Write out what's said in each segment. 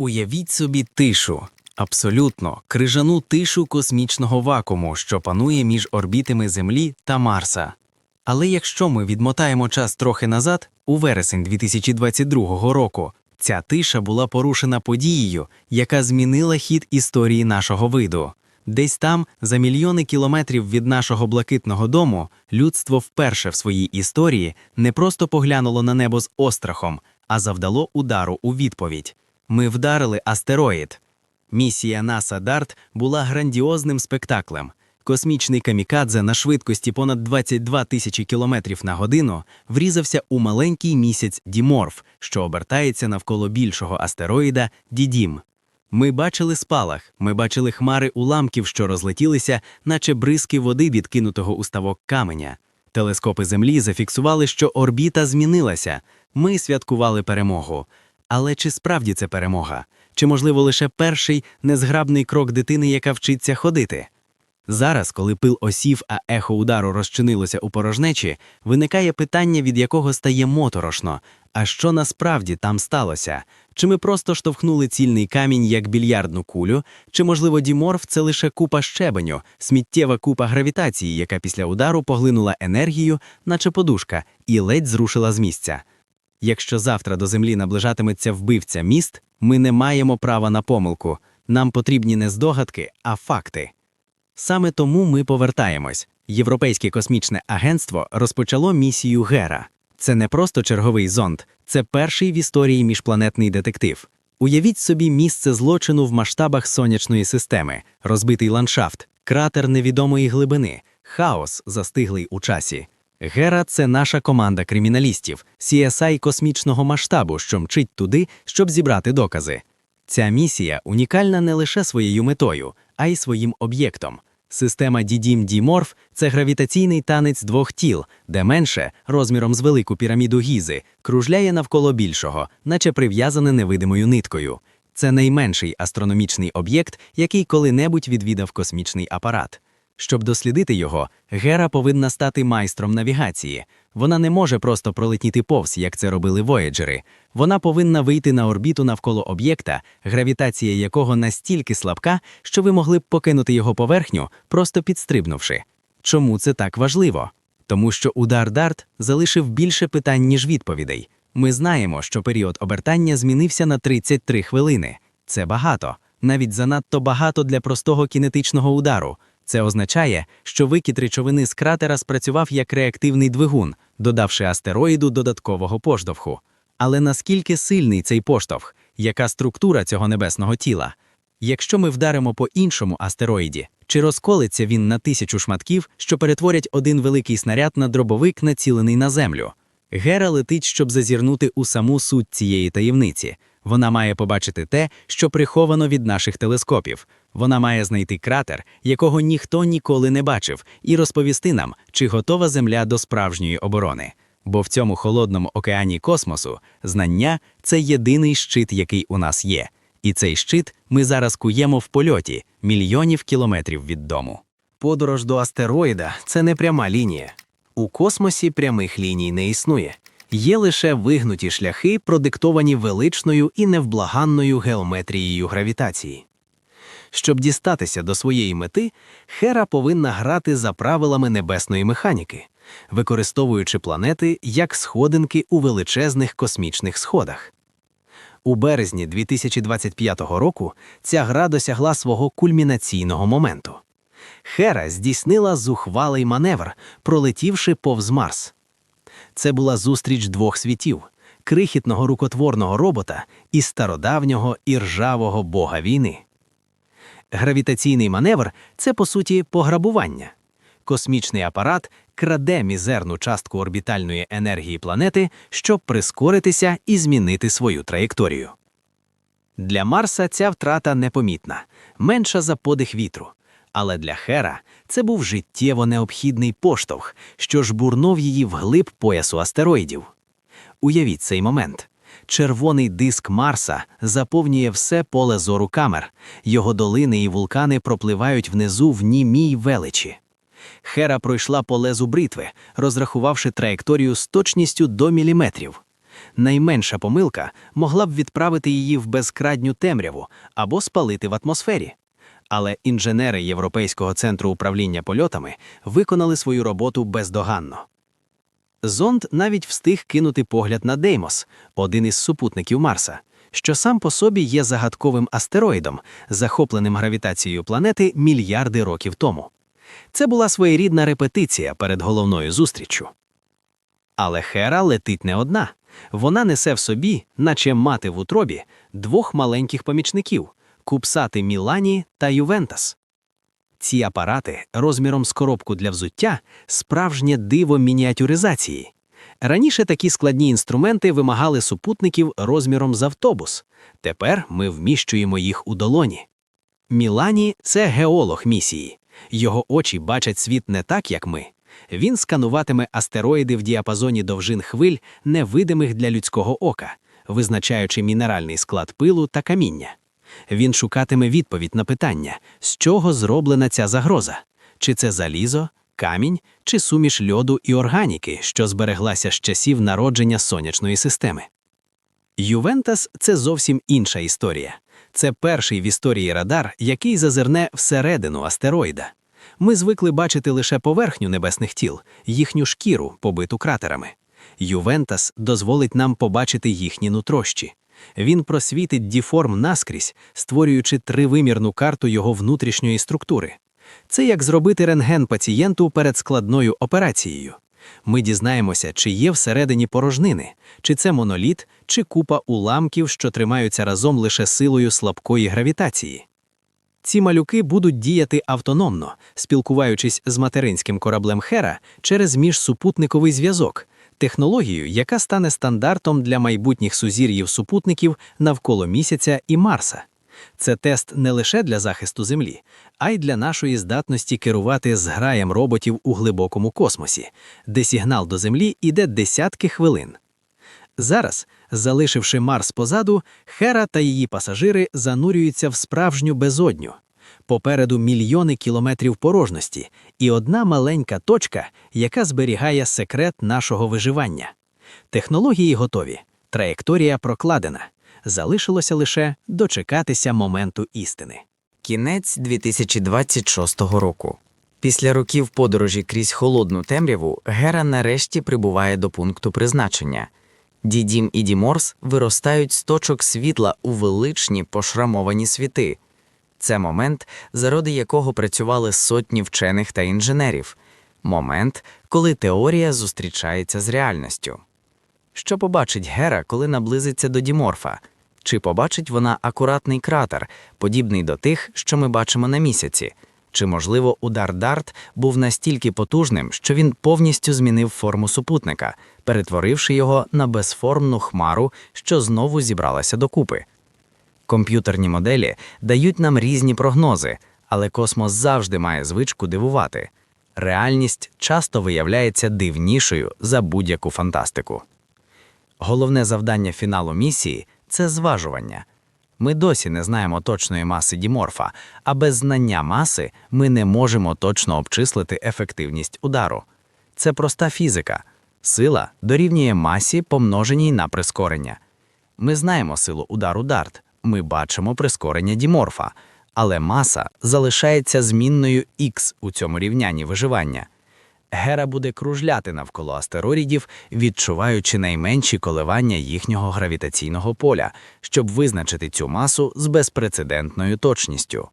Уявіть собі тишу, абсолютно крижану тишу космічного вакууму, що панує між орбітами Землі та Марса. Але якщо ми відмотаємо час трохи назад, у вересень 2022 року, ця тиша була порушена подією, яка змінила хід історії нашого виду. Десь там, за мільйони кілометрів від нашого блакитного дому, людство вперше в своїй історії не просто поглянуло на небо з острахом, а завдало удару у відповідь. Ми вдарили астероїд. Місія НАСА Дарт була грандіозним спектаклем. Космічний камікадзе на швидкості понад 22 тисячі кілометрів на годину врізався у маленький місяць Діморф, що обертається навколо більшого астероїда Дідім. Ми бачили спалах, ми бачили хмари уламків, що розлетілися, наче бризки води відкинутого у ставок каменя. Телескопи Землі зафіксували, що орбіта змінилася. Ми святкували перемогу. Але чи справді це перемога? Чи, можливо, лише перший незграбний крок дитини, яка вчиться ходити? Зараз, коли пил осів, а ехо удару розчинилося у порожнечі, виникає питання, від якого стає моторошно. А що насправді там сталося? Чи ми просто штовхнули цільний камінь як більярдну кулю, чи, можливо, Діморф це лише купа щебеню, сміттєва купа гравітації, яка після удару поглинула енергію, наче подушка, і ледь зрушила з місця? Якщо завтра до землі наближатиметься вбивця міст, ми не маємо права на помилку. Нам потрібні не здогадки, а факти. Саме тому ми повертаємось. Європейське космічне агентство розпочало місію Гера. Це не просто черговий зонд, це перший в історії міжпланетний детектив. Уявіть собі місце злочину в масштабах сонячної системи, розбитий ландшафт, кратер невідомої глибини, хаос, застиглий у часі. Гера це наша команда криміналістів, CSI космічного масштабу, що мчить туди, щоб зібрати докази. Ця місія унікальна не лише своєю метою, а й своїм об'єктом. Система Дідім Діморф це гравітаційний танець двох тіл, де менше, розміром з велику піраміду гізи, кружляє навколо більшого, наче прив'язане невидимою ниткою. Це найменший астрономічний об'єкт, який коли-небудь відвідав космічний апарат. Щоб дослідити його, Гера повинна стати майстром навігації. Вона не може просто пролетіти повз, як це робили вояджери. Вона повинна вийти на орбіту навколо об'єкта, гравітація якого настільки слабка, що ви могли б покинути його поверхню, просто підстрибнувши. Чому це так важливо? Тому що удар Дарт залишив більше питань, ніж відповідей. Ми знаємо, що період обертання змінився на 33 хвилини. Це багато, навіть занадто багато для простого кінетичного удару. Це означає, що викид речовини з кратера спрацював як реактивний двигун, додавши астероїду додаткового поштовху. Але наскільки сильний цей поштовх, яка структура цього небесного тіла? Якщо ми вдаримо по іншому астероїді, чи розколиться він на тисячу шматків, що перетворять один великий снаряд на дробовик, націлений на землю? Гера летить, щоб зазірнути у саму суть цієї таємниці. Вона має побачити те, що приховано від наших телескопів. Вона має знайти кратер, якого ніхто ніколи не бачив, і розповісти нам, чи готова Земля до справжньої оборони. Бо в цьому холодному океані космосу знання це єдиний щит, який у нас є. І цей щит ми зараз куємо в польоті мільйонів кілометрів від дому. Подорож до астероїда це не пряма лінія. У космосі прямих ліній не існує. Є лише вигнуті шляхи, продиктовані величною і невблаганною геометрією гравітації. Щоб дістатися до своєї мети, Хера повинна грати за правилами небесної механіки, використовуючи планети як сходинки у величезних космічних сходах. У березні 2025 року ця гра досягла свого кульмінаційного моменту. Хера здійснила зухвалий маневр, пролетівши повз Марс. Це була зустріч двох світів крихітного рукотворного робота і стародавнього іржавого бога війни. Гравітаційний маневр це, по суті, пограбування. Космічний апарат краде мізерну частку орбітальної енергії планети, щоб прискоритися і змінити свою траєкторію. Для Марса ця втрата непомітна, менша за подих вітру. Але для Хера це був життєво необхідний поштовх, що жбурнув її вглиб поясу астероїдів. Уявіть цей момент. Червоний диск Марса заповнює все поле зору камер, його долини і вулкани пропливають внизу в німій величі. Хера пройшла по лезу бритви, розрахувавши траєкторію з точністю до міліметрів. Найменша помилка могла б відправити її в безкрадню темряву або спалити в атмосфері. Але інженери Європейського центру управління польотами виконали свою роботу бездоганно. Зонд навіть встиг кинути погляд на Деймос, один із супутників Марса, що сам по собі є загадковим астероїдом, захопленим гравітацією планети мільярди років тому. Це була своєрідна репетиція перед головною зустріччю. Але Хера летить не одна. Вона несе в собі, наче мати в утробі, двох маленьких помічників купсати Мілані та Ювентас. Ці апарати розміром з коробку для взуття справжнє диво мініатюризації. Раніше такі складні інструменти вимагали супутників розміром з автобус. Тепер ми вміщуємо їх у долоні. Мілані це геолог місії. Його очі бачать світ не так, як ми. Він скануватиме астероїди в діапазоні довжин хвиль, невидимих для людського ока, визначаючи мінеральний склад пилу та каміння. Він шукатиме відповідь на питання, з чого зроблена ця загроза: чи це залізо, камінь, чи суміш льоду і органіки, що збереглася з часів народження сонячної системи. Ювентас це зовсім інша історія. Це перший в історії радар, який зазирне всередину астероїда. Ми звикли бачити лише поверхню небесних тіл, їхню шкіру, побиту кратерами. Ювентас дозволить нам побачити їхні нутрощі. Він просвітить діформ наскрізь, створюючи тривимірну карту його внутрішньої структури. Це як зробити рентген пацієнту перед складною операцією. Ми дізнаємося, чи є всередині порожнини, чи це моноліт, чи купа уламків, що тримаються разом лише силою слабкої гравітації. Ці малюки будуть діяти автономно, спілкуючись з материнським кораблем Хера через міжсупутниковий зв'язок, технологію, яка стане стандартом для майбутніх сузір'їв супутників навколо місяця і Марса. Це тест не лише для захисту Землі, а й для нашої здатності керувати зграєм роботів у глибокому космосі, де сигнал до Землі іде десятки хвилин. Зараз, залишивши Марс позаду, Хера та її пасажири занурюються в справжню безодню. Попереду мільйони кілометрів порожності і одна маленька точка, яка зберігає секрет нашого виживання. Технології готові, траєкторія прокладена. Залишилося лише дочекатися моменту істини. Кінець 2026 року. Після років подорожі крізь холодну темряву Гера нарешті прибуває до пункту призначення. Дідім і Діморс виростають з точок світла у величні пошрамовані світи. Це момент, заради якого працювали сотні вчених та інженерів. Момент, коли теорія зустрічається з реальністю. Що побачить Гера, коли наблизиться до Діморфа? Чи побачить вона акуратний кратер, подібний до тих, що ми бачимо на місяці? Чи, можливо, удар Дарт був настільки потужним, що він повністю змінив форму супутника, перетворивши його на безформну хмару, що знову зібралася докупи? Комп'ютерні моделі дають нам різні прогнози, але космос завжди має звичку дивувати. Реальність часто виявляється дивнішою за будь-яку фантастику. Головне завдання фіналу місії це зважування. Ми досі не знаємо точної маси Діморфа, а без знання маси ми не можемо точно обчислити ефективність удару. Це проста фізика. Сила дорівнює масі, помноженій на прискорення. Ми знаємо силу удару Дарт, ми бачимо прискорення Діморфа, але маса залишається змінною х у цьому рівнянні виживання. Гера буде кружляти навколо астероїдів, відчуваючи найменші коливання їхнього гравітаційного поля, щоб визначити цю масу з безпрецедентною точністю.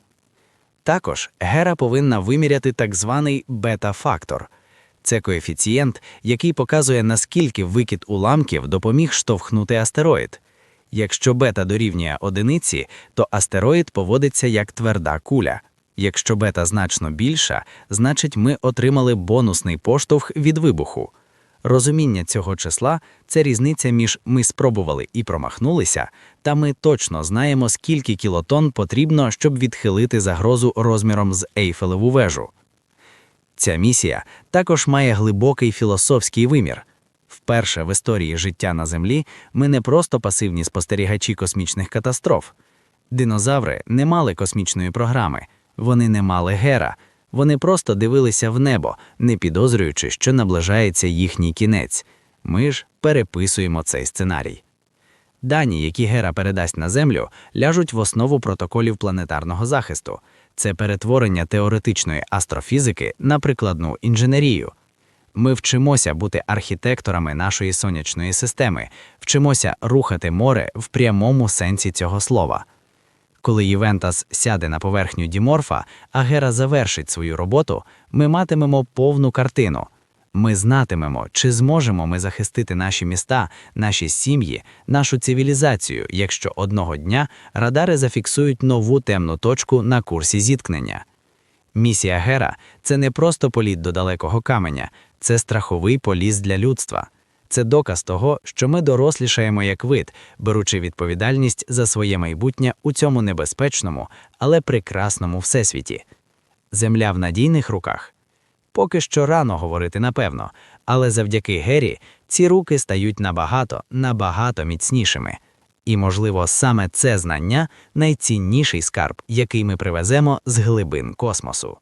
Також Гера повинна виміряти так званий бета-фактор. Це коефіцієнт, який показує, наскільки викид уламків допоміг штовхнути астероїд. Якщо бета дорівнює одиниці, то астероїд поводиться як тверда куля. Якщо бета значно більша, значить ми отримали бонусний поштовх від вибуху. Розуміння цього числа це різниця між ми спробували і промахнулися, та ми точно знаємо, скільки кілотон потрібно, щоб відхилити загрозу розміром з Ейфелеву вежу. Ця місія також має глибокий філософський вимір. Вперше в історії життя на Землі ми не просто пасивні спостерігачі космічних катастроф. Динозаври не мали космічної програми, вони не мали гера, вони просто дивилися в небо, не підозрюючи, що наближається їхній кінець. Ми ж переписуємо цей сценарій. Дані, які Гера передасть на Землю, ляжуть в основу протоколів планетарного захисту. Це перетворення теоретичної астрофізики на прикладну інженерію. Ми вчимося бути архітекторами нашої сонячної системи, вчимося рухати море в прямому сенсі цього слова. Коли Євентас сяде на поверхню Діморфа, а Гера завершить свою роботу, ми матимемо повну картину. Ми знатимемо, чи зможемо ми захистити наші міста, наші сім'ї, нашу цивілізацію, якщо одного дня радари зафіксують нову темну точку на курсі зіткнення. Місія Гера це не просто політ до далекого каменя, це страховий поліс для людства. Це доказ того, що ми дорослішаємо як вид, беручи відповідальність за своє майбутнє у цьому небезпечному, але прекрасному всесвіті. Земля в надійних руках. Поки що рано говорити напевно, але завдяки Гері ці руки стають набагато, набагато міцнішими. І, можливо, саме це знання найцінніший скарб, який ми привеземо з глибин космосу.